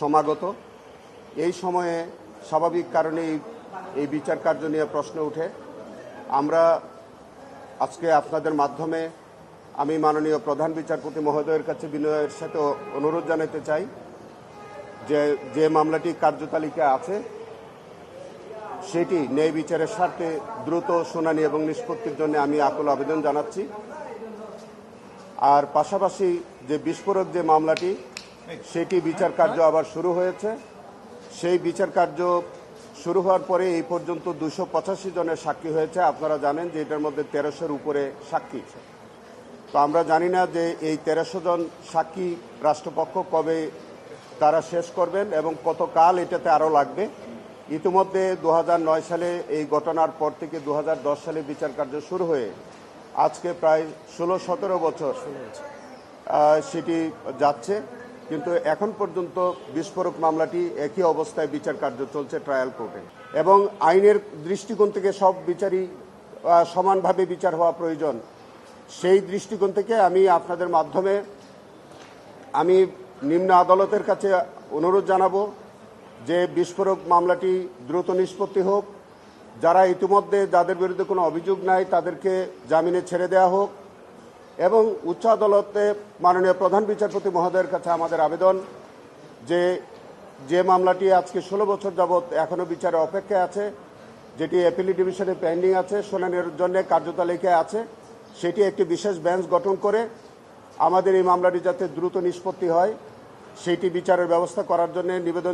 সমাগত। এই সময়ে স্বাভাবিক কারণেই এই বিচার কার্য নিয়ে প্রশ্ন উঠে। আমরা আজকে আপনাদের মাধ্যমে আমি মাননীয় প্রধান বিচারপতি মহোদয়ের কাছে বিনয়ের সাথে অনুরোধ জানাতে চাই যে যে মামলাটি কার্যতালিকা আছে, সেটি ন্যায় বিচারের স্বার্থে দ্রুত শুনানি এবং নিষ্পত্তির জন্য আমি আকুল আবেদন জানাচ্ছি। আর পাশাপাশি যে বিস্ফোরক যে মামলাটি সেটি বিচার কার্য আবার শুরু হয়েছে। সেই বিচার কার্য শুরু হওয়ার পরে এই পর্যন্ত দুশো পঁচাশি জনের সাক্ষী হয়েছে। আপনারা জানেন যে এটার মধ্যে তেরোশোর উপরে সাক্ষী তো আমরা জানি না যে এই তেরোশো জন সাক্ষী রাষ্ট্রপক্ষ কবে তারা শেষ করবেন এবং কত কাল এটাতে আরও লাগবে। ইতিমধ্যে দু হাজার নয় সালে এই ঘটনার পর থেকে দু হাজার দশ সালে বিচার কার্য শুরু হয়ে আজকে প্রায় ষোলো সতেরো বছর সেটি যাচ্ছে। কিন্তু এখন পর্যন্ত বিস্ফোরক মামলাটি একই অবস্থায় বিচার কার্য চলছে ট্রায়াল কোর্টে। এবং আইনের দৃষ্টিকোণ থেকে সব বিচারই সমানভাবে বিচার হওয়া প্রয়োজন। সেই দৃষ্টিকোণ থেকে আমি আপনাদের মাধ্যমে আমি নিম্ন আদালতের কাছে অনুরোধ জানাব যে বিস্ফোরক মামলাটি দ্রুত নিষ্পত্তি হোক। যারা ইতিমধ্যে যাদের বিরুদ্ধে কোনো অভিযোগ নাই, তাদেরকে জামিনে ছেড়ে দেওয়া হোক। এবং উচ্চ আদালতে মাননীয় প্রধান বিচারপতি মহোদয়ের কাছে আমাদের আবেদন যে যে মামলাটি আজকে ষোলো বছর যাবৎ এখনও বিচারে অপেক্ষায় আছে, যেটি অ্যাপিলি ডিভিশনে পেন্ডিং আছে, শুনানির জন্য কার্যতালিকায় আছে, সেটি একটি বিশেষ বেঞ্চ গঠন করে আমাদের এই মামলাটি যাতে দ্রুত নিষ্পত্তি হয়, সেটি বিচারের ব্যবস্থা করার জন্য নিবেদন